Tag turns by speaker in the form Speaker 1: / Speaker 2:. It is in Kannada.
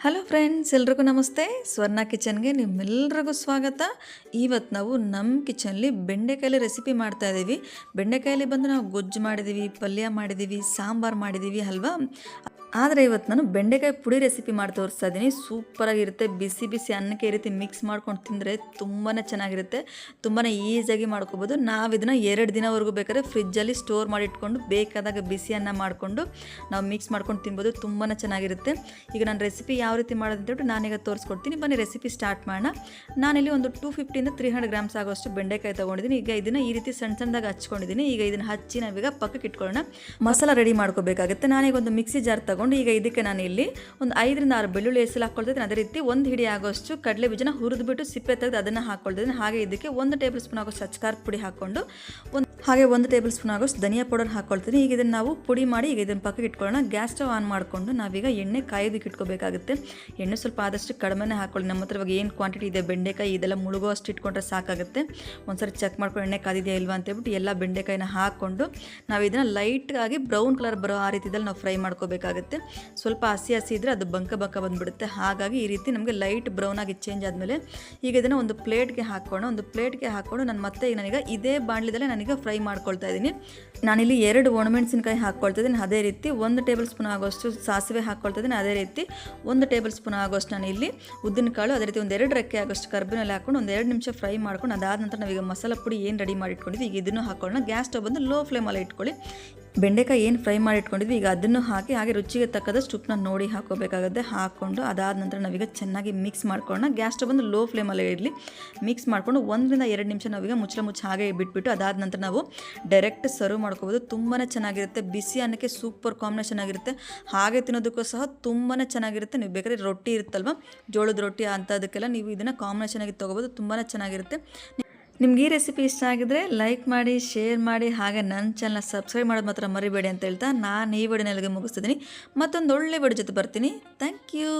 Speaker 1: ಹಲೋ ಫ್ರೆಂಡ್ಸ್ ಎಲ್ರಿಗೂ ನಮಸ್ತೆ. ಸ್ವರ್ಣ ಕಿಚನ್ಗೆ ನಿಮ್ಮೆಲ್ರಿಗೂ ಸ್ವಾಗತ. ಇವತ್ತು ನಾವು ನಮ್ಮ ಕಿಚನ್ಲಿ ಬೆಂಡೆಕಾಯಲ್ಲಿ ರೆಸಿಪಿ ಮಾಡ್ತಾ ಇದ್ದೀವಿ. ಬೆಂಡೆಕಾಯಲ್ಲಿ ಬಂದು ನಾವು ಗೊಜ್ಜು ಮಾಡಿದ್ದೀವಿ, ಪಲ್ಯ ಮಾಡಿದ್ದೀವಿ, ಸಾಂಬಾರು ಮಾಡಿದ್ದೀವಿ, ಅಲ್ವಾ? ಆದರೆ ಇವತ್ತು ನಾನು ಬೆಂಡೆಕಾಯಿ ಪುಡಿ ರೆಸಿಪಿ ಮಾಡಿ ತೋರಿಸ್ತಾ ಇದ್ದೀನಿ ಸೂಪರಾಗಿರುತ್ತೆ. ಬಿಸಿ ಬಿಸಿ ಅನ್ನಕ್ಕೆ ಈ ರೀತಿ ಮಿಕ್ಸ್ ಮಾಡ್ಕೊಂಡು ತಿಂದರೆ ತುಂಬಾ ಚೆನ್ನಾಗಿರುತ್ತೆ. ತುಂಬಾ ಈಸಿಯಾಗಿ ಮಾಡ್ಕೋಬೋದು. ನಾವು ಇದನ್ನು ಎರಡು ದಿನವರೆಗೂ ಬೇಕಾದ್ರೆ ಫ್ರಿಜ್ಜಲ್ಲಿ ಸ್ಟೋರ್ ಮಾಡಿ ಇಟ್ಕೊಂಡು ಬೇಕಾದಾಗ ಬಿಸಿ ಅನ್ನ ಮಾಡಿಕೊಂಡು ನಾವು ಮಿಕ್ಸ್ ಮಾಡ್ಕೊಂಡು ತಿನ್ಬೋದು. ತುಂಬಾ ಚೆನ್ನಾಗಿರುತ್ತೆ. ಈಗ ನಾನು ರೆಸಿಪಿ ಯಾವ ರೀತಿ ಮಾಡೋದು ಅಂತೇಳ್ಬಿಟ್ಟು ನಾನೀಗ ತೋರಿಸ್ಕೊಡ್ತೀನಿ. ಬನ್ನಿ ರೆಸಿಪಿ ಸ್ಟಾರ್ಟ್ ಮಾಡೋಣ. ನಾನಿಲ್ಲಿ ಒಂದು ಟೂ ಫಿಫ್ಟಿಯಿಂದ ತ್ರೀ ಹಂಡ್ರೆಡ್ ಗ್ರಾಮ್ಸ್ ಆಗೋಷ್ಟು ಬೆಂಡೆಕಾಯಿ ತೊಗೊಂಡಿದ್ದೀನಿ. ಈಗ ಇದನ್ನು ಈ ರೀತಿ ಸಣ್ಣ ಸಣ್ಣದಾಗ ಹಚ್ಕೊಂಡಿದ್ದೀನಿ. ಈಗ ಇದನ್ನು ಹಚ್ಚಿ ನಾವೀಗ ಪಕ್ಕಕ್ಕೆ ಇಟ್ಕೊಳ್ಳೋಣ. ಮಸಾಲ ರೆಡಿ ಮಾಡ್ಕೋಬೇಕಾಗುತ್ತೆ. ನಾನೀಗ ಒಂದು ಮಿಕ್ಸಿ ಜಾರ್ ತಗೊಂಡು ಈಗ ಇದಕ್ಕೆ ನಾನು ಇಲ್ಲಿ ಒಂದು ಐದರಿಂದ ಆರು ಬೆಳ್ಳುಳ್ಳಿ ಹೆಸರು ಹಾಕ್ಕೊಳ್ತಿದ್ದೀನಿ. ಅದೇ ರೀತಿ ಒಂದು ಹಿಡಿ ಆಗೋಷ್ಟು ಕಡಲೆ ಬೀಜನ ಹುರಿದ್ಬಿಟ್ಟು ಸಿಪ್ಪೆ ತೆಗೆದು ಅದನ್ನು ಹಾಕ್ಕೊಳ್ತಿದ್ದೀನಿ. ಹಾಗೆ ಇದಕ್ಕೆ ಒಂದು ಟೇಬಲ್ ಸ್ಪೂನ್ ಆಗೋಷ್ಟು ಅಚ್ಕಾರದ ಪುಡಿ ಹಾಕ್ಕೊಂಡು ಒಂದು ಹಾಗೆ ಒಂದು ಟೇಬಲ್ ಸ್ಪೂನ್ ಆಗೋಷ್ಟು ಧನಿಯಾ ಪೌಡರ್ ಹಾಕ್ಕೊಳ್ತೀನಿ ಈಗ ಇದನ್ನು ನಾವು ಪುಡಿ ಮಾಡಿ ಈಗ ಇದನ್ನು ಪಕ್ಕಕ್ಕೆ ಇಟ್ಕೊಳ್ಳೋಣ. ಗ್ಯಾಸ್ ಸ್ಟವ್ ಆನ್ ಮಾಡಿಕೊಂಡು ನಾವೀಗ ಎಣ್ಣೆ ಕಾಯೋದಕ್ಕೆ ಇಟ್ಕೋಬೇಕಾಗುತ್ತೆ. ಎಣ್ಣೆ ಸ್ವಲ್ಪ ಆದಷ್ಟು ಕಡಿಮೆನೇ ಹಾಕ್ಕೊಳ್ಳಿ ನಮ್ಮ ಹತ್ರ ಇವಾಗ ಏನು ಕ್ವಾಂಟಿಟಿ ಇದೆ? ಬೆಂಡೆಕಾಯಿ ಇದೆಲ್ಲ ಮುಳುಗೋ ಅಷ್ಟು ಇಟ್ಕೊಂಡ್ರೆ ಸಾಕಾಗುತ್ತೆ. ಒಂದ್ಸರಿ ಚೆಕ್ ಮಾಡ್ಕೊಂಡು ಎಣ್ಣೆ ಕಾದಿದೆಯಾ ಇಲ್ವಾ ಅಂತೇಳ್ಬಿಟ್ಟು ಎಲ್ಲ ಬೆಂಡೆಕಾಯಿನ ಹಾಕ್ಕೊಂಡು ನಾವು ಇದನ್ನು ಲೈಟಾಗಿ ಬ್ರೌನ್ ಕಲರ್ ಬರೋ ಆ ರೀತಿದಲ್ಲಿ ನಾವು ಫ್ರೈ ಮಾಡ್ಕೋಬೇಕಾಗುತ್ತೆ. ಸ್ವಲ್ಪ ಹಸಿ ಹಸಿ ಇದ್ದರೆ ಅದು ಬಂಕ ಬಂಕ ಬಂದುಬಿಡುತ್ತೆ. ಹಾಗಾಗಿ ಈ ರೀತಿ ನಮಗೆ ಲೈಟ್ ಬ್ರೌನ್ ಆಗಿ ಚೇಂಜ್ ಆದಮೇಲೆ ಈಗ ಇದನ್ನು ಒಂದು ಪ್ಲೇಟ್ಗೆ ಹಾಕ್ಕೊಂಡು ಒಂದು ಪ್ಲೇಟ್ಗೆ ಹಾಕ್ಕೊಂಡು ನಾನು ಮತ್ತೆ ಈಗ ನನಗೆ ಇದೇ ಬಾಣಲಿದಲ್ಲೇ ನನಗೆ ಫ್ರೈ ಮಾಡ್ಕೊಳ್ತಾ ಇದ್ದೀನಿ. ನಾನಿಲ್ಲಿ ಎರಡು ಒಣಮೆಣಸಿನ್ಕಾಯಿ ಹಾಕ್ಕೊಳ್ತಾ ಇದ್ದೀನಿ. ಅದೇ ರೀತಿ ಒಂದು ಟೇಬಲ್ ಸ್ಪೂನ್ ಆಗೋಷ್ಟು ಸಾಸಿವೆ ಹಾಕ್ಕೊಳ್ತಾ ಇದ್ದೀನಿ. ಅದೇ ರೀತಿ ಒಂದು ಟೇಬಲ್ ಸ್ಪೂನ್ ಆಗೋಷ್ಟು ನಾನು ಇಲ್ಲಿ ಉದ್ದಿನಕಾಳು, ಅದೇ ರೀತಿ ಒಂದು ಎರಡು ರೆಕ್ಕೆ ಆಗೋಷ್ಟು ಕರ್ಬಿನಲ್ಲಿ ಹಾಕೊಂಡು ಒಂದು ಎರಡು ನಿಮಿಷ ಫ್ರೈ ಮಾಡ್ಕೊಂಡು ಅದಾದ ನಂತರ ನಾವೀಗ ಮಸಾಲ ಪುಡಿ ಏನು ರೆಡಿ ಮಾಡಿ ಇಟ್ಕೊಂಡಿದ್ವಿ ಈಗ ಇದನ್ನು ಹಾಕೊಳ್ಳೋಣ ಗ್ಯಾಸ್ ಸ್ಟವ್ ಬಂದು ಲೋ ಫ್ಲೇಮಲ್ಲಿ ಇಟ್ಕೊಳ್ಳಿ. ಬೆಂಡೆಕಾಯಿ ಏನು ಫ್ರೈ ಮಾಡಿ ಇಟ್ಕೊಂಡಿದ್ವಿ, ಈಗ ಅದನ್ನು ಹಾಕಿ ಹಾಗೆ ರುಚಿಗೆ ತಕ್ಕದಷ್ಟು ಉಪ್ಪನ್ನ ನೋಡಿ ಹಾಕೋಬೇಕಾಗುತ್ತೆ ಹಾಕ್ಕೊಂಡು ಅದಾದ ನಂತರ ನಾವೀಗ ಚೆನ್ನಾಗಿ ಮಿಕ್ಸ್ ಮಾಡ್ಕೊಳ್ಳೋಣ. ಗ್ಯಾಸ್ ಸ್ಟವ್ ಬಂದು ಲೋ ಫ್ಲೇಮಲ್ಲೇ ಇರಲಿ. ಮಿಕ್ಸ್ ಮಾಡಿಕೊಂಡು ಒಂದರಿಂದ ಎರಡು ನಿಮಿಷ ನಾವೀಗ ಮುಚ್ಚಲ ಮುಚ್ಚ ಹಾಗೆ ಬಿಟ್ಬಿಟ್ಟು ಅದಾದ ನಂತರ ನಾವು ಡೈರೆಕ್ಟ್ ಸರ್ವ್ ಮಾಡ್ಕೋಬೋದು. ತುಂಬಾ ಚೆನ್ನಾಗಿರುತ್ತೆ. ಬಿಸಿ ಅನ್ನಕ್ಕೆ ಸೂಪರ್ ಕಾಂಬಿನೇಷನ್ ಆಗಿರುತ್ತೆ. ಹಾಗೆ ತಿನ್ನೋದಕ್ಕೂ ಸಹ ತುಂಬಾ ಚೆನ್ನಾಗಿರುತ್ತೆ. ನೀವು ಬೇಕಾದ್ರೆ ರೊಟ್ಟಿ ಇರುತ್ತಲ್ವ? ಜೋಳದ ರೊಟ್ಟಿ ಅಂಥದಕ್ಕೆಲ್ಲ ನೀವು ಇದನ್ನು ಕಾಂಬಿನೇಷನ್ ಆಗಿ ತೊಗೋಬೋದು. ತುಂಬಾ ಚೆನ್ನಾಗಿರುತ್ತೆ. ನಿಮ್ಗೆ ಈ ರೆಸಿಪಿ ಇಷ್ಟ ಆಗಿದ್ರೆ ಲೈಕ್ ಮಾಡಿ ಶೇರ್ ಮಾಡಿ, ಹಾಗೆ ನನ್ನ ಚಾನಲ್ನ ಸಬ್ಸ್ಕ್ರೈಬ್ ಮಾಡೋದು ಮಾತ್ರ ಮರಿಬೇಡಿ ಅಂತ ಹೇಳ್ತಾ ನಾನು ಈ ವಿಡಿಯೋನಲ್ಲಿಗೆ ಮುಗಿಸ್ತಿದ್ದೀನಿ. ಮತ್ತೊಂದು ಒಳ್ಳೆ ವಿಡಿಯೋ ಜೊತೆ ಬರ್ತೀನಿ. Thank you